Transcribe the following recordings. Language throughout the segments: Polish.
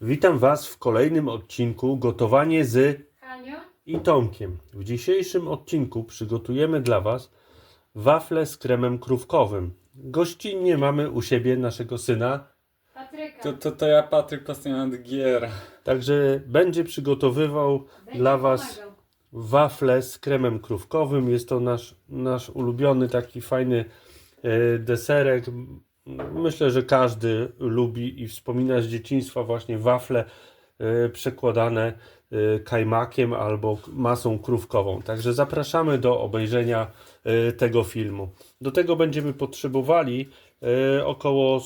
Witam Was w kolejnym odcinku Gotowanie z Haniu? i Tomkiem. W dzisiejszym odcinku przygotujemy dla Was wafle z kremem krówkowym. Gościnnie mamy u siebie naszego syna, Patryka. To, to, to ja Patryk pasjonat gier. także będzie przygotowywał Będzie dla Was pomagał. wafle z kremem krówkowym. Jest to nasz, nasz ulubiony taki fajny e, deserek. Myślę, że każdy lubi i wspomina z dzieciństwa właśnie wafle e, przekładane e, kajmakiem albo masą krówkową. Także zapraszamy do obejrzenia e, tego filmu. Do tego będziemy potrzebowali około,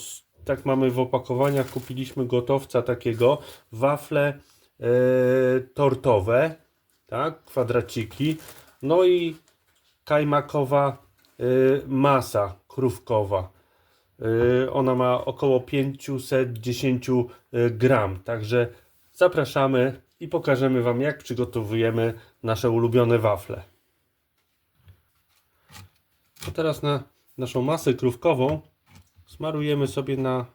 tak mamy w opakowaniach, kupiliśmy gotowca takiego, wafle tortowe, tak, kwadraciki, no i kajmakowa masa krówkowa. Y, ona ma około 510 y, gram, także zapraszamy i pokażemy Wam, jak przygotowujemy nasze ulubione wafle. To teraz na naszą masę krówkową smarujemy sobie na,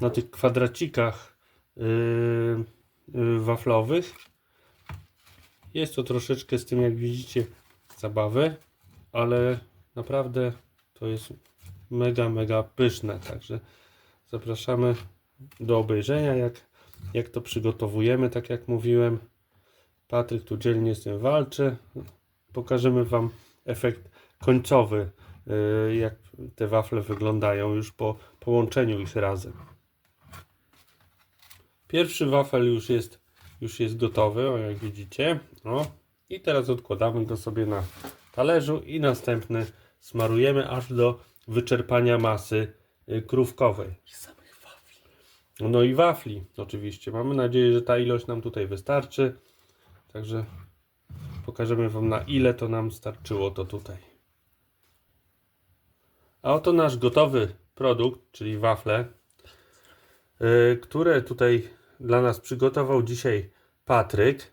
na tych kwadracikach y, y, waflowych. Jest to troszeczkę z tym, jak widzicie, zabawy, ale naprawdę to jest mega, mega pyszne. Także zapraszamy do obejrzenia, jak, jak to przygotowujemy. Tak jak mówiłem, Patryk tu dzielnie z tym walczy. Pokażemy Wam efekt końcowy, yy, jak te wafle wyglądają już po połączeniu ich razem. Pierwszy wafel już jest, już jest gotowy, o jak widzicie. O. I teraz odkładamy go sobie na talerzu i następny smarujemy aż do wyczerpania masy y, krówkowej. Samych wafli. No i wafli oczywiście. Mamy nadzieję, że ta ilość nam tutaj wystarczy. Także pokażemy Wam na ile to nam starczyło to tutaj. A oto nasz gotowy produkt, czyli wafle, yy, które tutaj dla nas przygotował dzisiaj Patryk.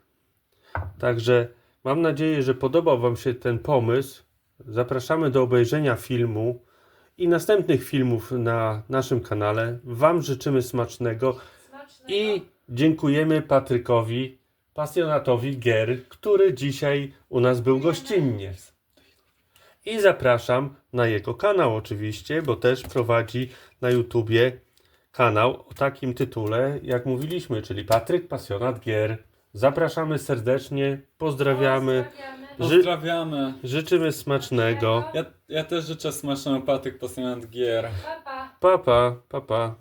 Także mam nadzieję, że podobał Wam się ten pomysł. Zapraszamy do obejrzenia filmu i następnych filmów na naszym kanale. Wam życzymy smacznego Smacznego. i dziękujemy Patrykowi, pasjonatowi gier, który dzisiaj u nas był gościnnie. I zapraszam na jego kanał oczywiście, bo też prowadzi na YouTubie kanał o takim tytule, jak mówiliśmy, czyli Patryk Pasjonat Gier. Zapraszamy serdecznie, pozdrawiamy, Pozdrawiamy. Ży- Pozdrawiamy. życzymy smacznego. Ja, ja też życzę smacznego Patryk pasjonat gier. Pa, pa. Pa, pa, pa, pa.